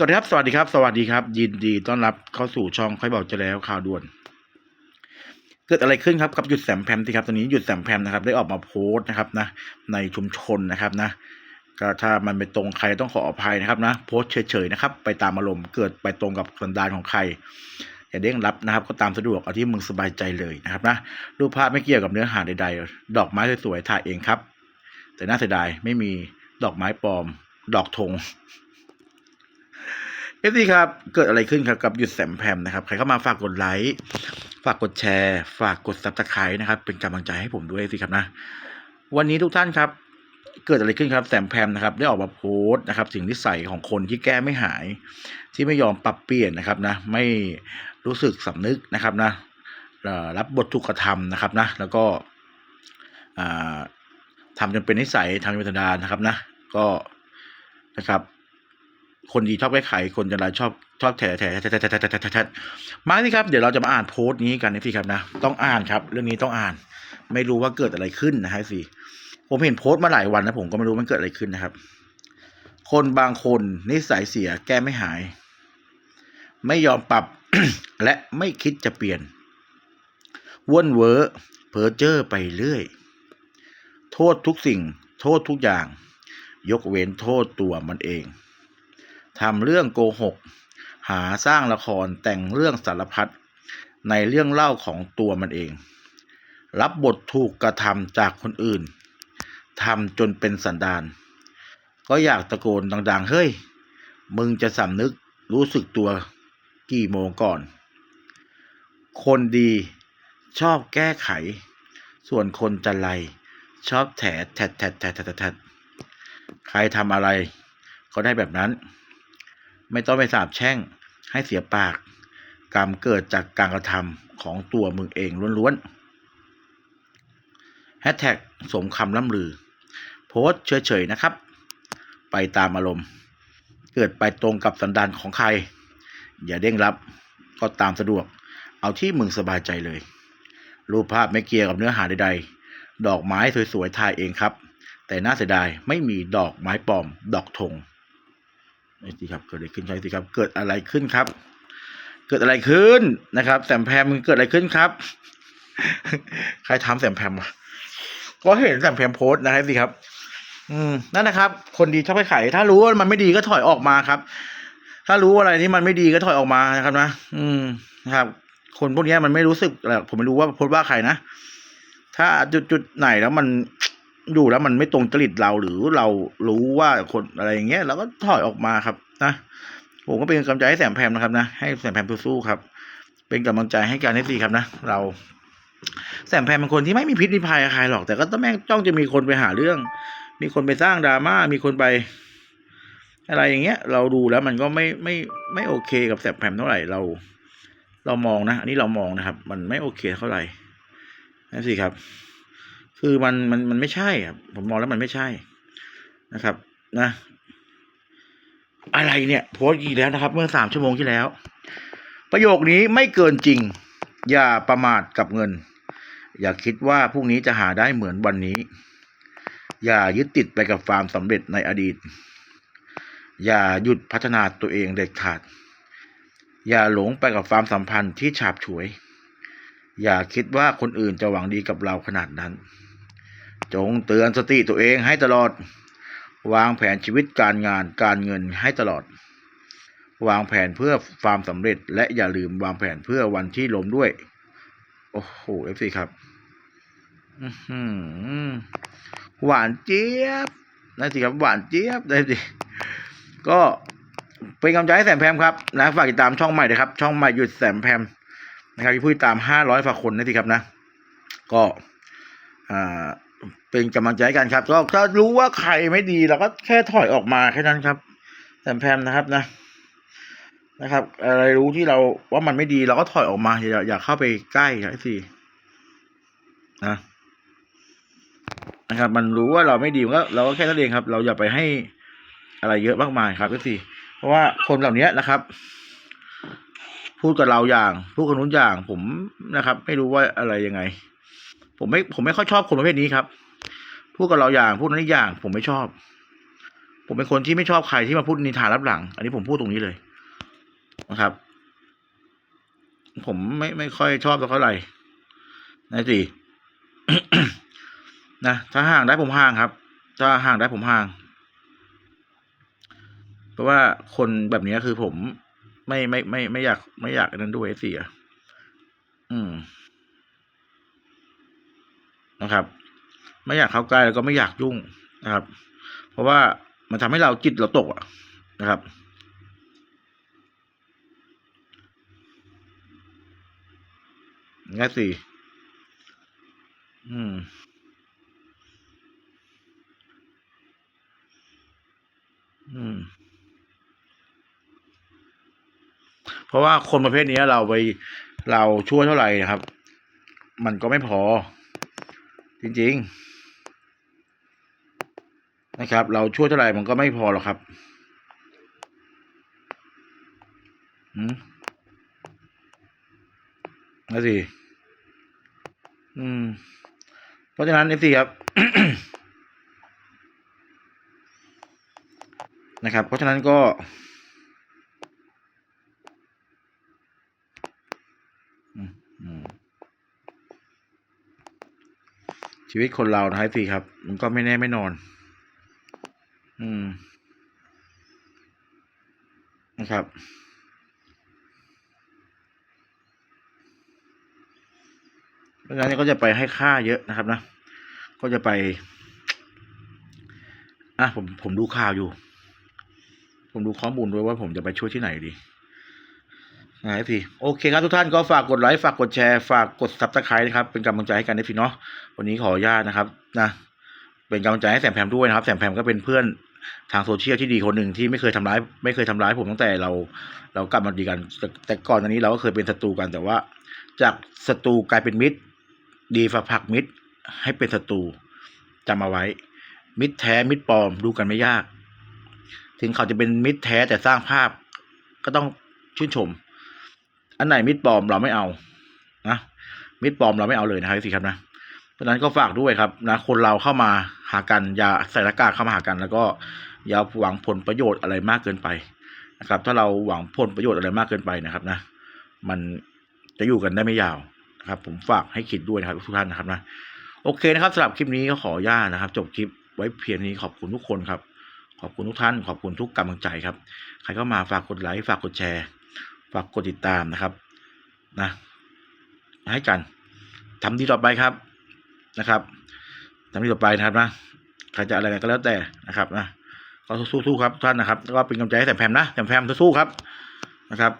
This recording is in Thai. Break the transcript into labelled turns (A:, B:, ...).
A: สวัสดีครับ สวัสดีครับ สวัสดีครับ ยินดีต้อนรับเข้าสู่ช่องค่อยบอกจะแล้วข่าวด่วน เกิดอะไรขึ้นครับกับหยุดแสมแพมที่ครับตอนนี้หยุดแสมแพมนะครับ ได้ออกมาโพสต์นะครับนะ ในชุมชนนะครับนะก็ถ้ามันไปตรงใครต้องขออภัยนะครับนะ โพสต์เฉยๆนะครับ ไปตามอารมณ์เกิดไปตรงกับสันดานของใครอย่าเด้งรับนะครับ ก็ตามสะดวกเอาที่มึงสบายใจเลยนะครับนะรูปภาพไม่เกี่ยวกับเนื้อหาใด ๆ ดอกไม้สวยๆถ่ายเองครับ แต่น่าเสียดายไม่มีดอกไม้ปลอม ดอกธง เอฟซีครับเกิดอะไรขึ้นครับกับหยุดแสมแพมนะครับใครเข้ามาฝากกดไลค์ฝากกดแชร์ ฝากกดซับสไครต์นะครับ เป็นกำลังใจให้ผมด้วยสิครับนะ วันนี้ทุกท่านครับ เกิดอะไรขึ้นครับแสมแพมนะครับ ได้ออกมาโพสต์นะครับถึงนิสัยของคนที่แก้ไม่หาย ที่ไม่ยอมปรับเปลี่ยนนะครับนะ ไม่รู้สึกสำนึกนะครับนะรับบทถูกกระทำนะครับนะ แล้วก็อ่าทำจนเป็นนิสัยทำจนเป็นธรรมดานะครับนะ ก็นะครับ คนดีชอบแก้ไขคนจะร้าชอบชอบแถแถแถแถแถมาสิครับ เดี๋ยวเราจะมาอ่านโพสต์นี้กันนะสิครับนะ ต้องอ่านครับ เรื่องนี้ต้องอ่าน ไม่รู้ว่าเกิดอะไรขึ้นนะฮะสิผมเห็นโพสต์มาหลายวันนะผมก็ไม่รู้มันเกิดอะไรขึ้นนะครับ คนบางคนนิสัยเสียแก้ไม่หาย ไม่ยอมปรับและไม่คิดจะเปลี่ยนว่นเวอเพอเจอร์ไปเรื่อย โทษทุกสิ่ง โทษทุกอย่าง ยกเว้นโทษตัวมันเอง ทำเรื่องโกหก หาสร้างละครแต่งเรื่องสารพัดในเรื่องเล่าของตัวมันเอง รับบทถูกกระทำจากคนอื่นทำจนเป็นสันดาน ก็อยากตะโกนดังๆ เฮ้ย มึงจะสำนึกรู้สึกตัวกี่โมงก่อน คนดีชอบแก้ไข ส่วนคนจันไรชอบแถแถแถแถแถแถแถใครทำอะไรก็ได้แบบนั้น ไม่ต้องไปสาบแช่งให้เสียปาก กรรมเกิดจากการกระทำของตัวมึงเองล้วนๆแฮชแท็กสมคำล่ำลือ โพสต์เฉยๆนะครับ ไปตามอารมณ์ เกิดไปตรงกับสันดานของใคร อย่าเด้งรับก็ตามสะดวก เอาที่มึงสบายใจเลย รูปภาพไม่เกี่ยวกับเนื้อหาใดๆ ดอกไม้สวยๆถ่ายเองครับ แต่น่าเสียดายไม่มีดอกไม้ปลอม ดอกธง นี่สิครับเกิดอะไรขึ้นใช่สิครับ เกิดอะไรขึ้นครับ เกิดอะไรขึ้นนะครับ แสมแพมมึงเกิดอะไรขึ้นครับ ใครทำแสมแพมวะก็เห็นแสมแพมโพสต์นะครับสิครับ อืมนั่นนะครับ คนดีชอบไปไขายถ้ารู้ว่ามันไม่ดีก็ถอยออกมาครับ ถ้ารู้อะไรที่มันไม่ดีก็ถอยออกมานะครับนะอืมนะครับ คนพวกนี้มันไม่รู้สึกหรอกผมไม่รู้ว่าโพสต์ว่าใครนะถ้าจุดจุดไหนแล้วมัน อยู่แล้วมันไม่ตรงจริตเราหรือเรารู้ว่าคนอะไรอย่างเงี้ยเราก็ถอยออกมาครับนะผมก็เป็นกำลังใจให้แสมแพมนะครับนะให้แสมแพมสู้ครับ เป็นกำลังใจให้การให้ดีครับนะเราแสมแพมเป็นคนที่ไม่มีพิษมีภัยใครหรอกแต่ก็ต้องแม่งจ้องจะมีคนไปหาเรื่อง มีคนไปสร้างดราม่ามีคนไป อะไรอย่างเงี้ย เราดูแล้วมันก็ไม่ไม่ไม่โอเคกับแสมแพมเท่าไหร่เรา เรามองนะอันนี้เรามองนะครับ มันไม่โอเคเท่าไหร่นั่นสิครับ คือมันมันมันไม่ใช่ครับผมมองแล้วมันไม่ใช่นะครับ นะ อะไรเนี่ยโพสต์อีกแล้วนะครับ เมื่อสามชั่วโมงที่แล้ว ประโยคนี้ไม่เกินจริง อย่าประมาทกับเงิน อย่าคิดว่าพรุ่งนี้จะหาได้เหมือนวันนี้ อย่ายึดติดไปกับความสำเร็จในอดีต อย่าหยุดพัฒนาตัวเองเด็ดขาด อย่าหลงไปกับความสัมพันธ์ที่ฉาบฉวยอย่าคิดว่าคนอื่นจะหวังดีกับเราขนาดนั้น จงเตือนสติตัวเองให้ตลอด วางแผนชีวิตการงานการเงินให้ตลอด วางแผนเพื่อความสำเร็จ และอย่าลืมวางแผนเพื่อวันที่ล้มด้วย โอ้โหเอฟซีครับหวานเจี๊ยบนะสิครับหวานเจี๊ยบเลยสิก็เป็นกำลังใจให้แสมแพมครับนะฝากติดตามช่องใหม่ด้วยครับ ช่องใหม่หยุดแสมแพมนะครับที่ผู้ติดตามห้าร้อยฝากคนนะสิครับนะ ก็อ่า เป็นกำลังใจกันครับก็ถ้ารู้ว่าใครไม่ดีเราก็แค่ถอยออกมาแค่นั้นครับแสมแพมนะครับนะ นะครับ อะไรรู้ที่เราว่ามันไม่ดีเราก็ถอยออกมาอย่าอย่าเข้าไปใกล้ครับสินะนะครับ มันรู้ว่าเราไม่ดีมันก็เราก็แค่นั้นเองครับ เราอย่าไปให้อะไรเยอะมากมายครับก็สิเพราะว่าคนเหล่านี้นะครับ พูดกับเราอย่างพูดกับนู้นอย่างผมนะครับ ไม่รู้ว่าอะไรยังไง ผมไม่ผมไม่ค่อยชอบคนประเภทนี้ครับพูดกับเราอย่างพูดนั้นอย่าง ผมไม่ชอบ ผมเป็นคนที่ไม่ชอบใครที่มาพูดนินทารับหลัง อันนี้ผมพูดตรงนี้เลยนะครับ ผมไม่ไม่ค่อยชอบเท่าไหร่นะสินะถ้าห่างได้ผมห่างครับ ถ้าห่างได้ผมห่าง เพราะว่าคนแบบนี้คือผมไม่ไม่ไม่ไม่อยากไม่อยากนนั้นด้วยเสีย อืม นะครับ ไม่อยากเข้าใกล้แล้วก็ไม่อยากยุ่งนะครับ เพราะว่ามันทำให้เราจิตเราตกอะนะครับง่ายสิอืมอืมเพราะว่าคนประเภทนี้เราไปเราช่วยเท่าไหร่นะครับ มันก็ไม่พอ จริง ๆ นะครับ เราช่วยเท่าไหร่มันก็ไม่พอหรอกครับอืมนั่นสิอืม เพราะฉะนั้นนี่สิครับนะครับ เพราะฉะนั้นก็ อืมอืม ชีวิตคนเรานะฮะสิครับ มันก็ไม่แน่ไม่นอน อืม นะครับ เพราะฉะนั้นก็จะไปให้ค่าเยอะนะครับนะ ก็จะไป อะผมผมดูข่าวอยู่ ผมดูข้อมูลด้วยว่าผมจะไปช่วยที่ไหนดี นะไอพีโอเคครับทุกท่านก็ฝากกดไลค์ฝากกดแชร์ฝากกดซับสไครต์นะครับ เป็นกำลังใจให้กันนะพี่เนาะวันนี้ขออนุญาตนะครับนะเป็นกำลังใจให้แสมแพมด้วยนะครับ แสมแพมก็เป็นเพื่อนทางโซเชียลที่ดีคนหนึ่งที่ไม่เคยทำร้ายไม่เคยทำร้ายผมตั้งแต่เรา เรากลับมาดีกัน แต่แต่ก่อนอันนี้เราก็เคยเป็นศัตรูกันแต่ว่า จากศัตรูกลายเป็นมิตร ดีฝากผักมิตร ให้เป็นศัตรูจำเอาไว้ มิตรแท้มิตรปลอมดูกันไม่ยาก ถึงเขาจะเป็นมิตรแท้แต่สร้างภาพก็ต้องชื่นชม อันไหนมิตรปลอมเราไม่เอานะมิตรปลอมเราไม่เอาเลยนะครับสิครับนะเพราะนั้นก็ฝากด้วยครับนะคนเราเข้ามาหากันอย่าใส่หน้ากากเข้ามาหากัน แล้วก็อย่าหวังผลประโยชน์อะไรมากเกินไปนะครับ ถ้าเราหวังผลประโยชน์อะไรมากเกินไปนะครับนะ มันจะอยู่กันได้ไม่ยาวนะครับ ผมฝากให้คิดด้วยนะครับทุกท่านนะครับนะโอเคนะครับสำหรับคลิปนี้ก็ขออนุญาตนะครับ จบคลิปไว้เพียงนี้ขอบคุณทุกคนครับ ขอบคุณทุกท่าน ขอบคุณทุกกำลังใจครับ ใครเข้ามาฝากกดไลค์ฝากกดแชร์ ฝากกดติดตามนะครับนะให้กันทำดีต่อไปครับนะครับทำดีต่อไปนะครับนะใครจะอะไรก็แล้วแต่นะครับนะก็สู้ๆครับท่านนะครับ ก็เป็นกำลังใจให้แต่แพมนะแต่แพมสู้ๆครับนะครับ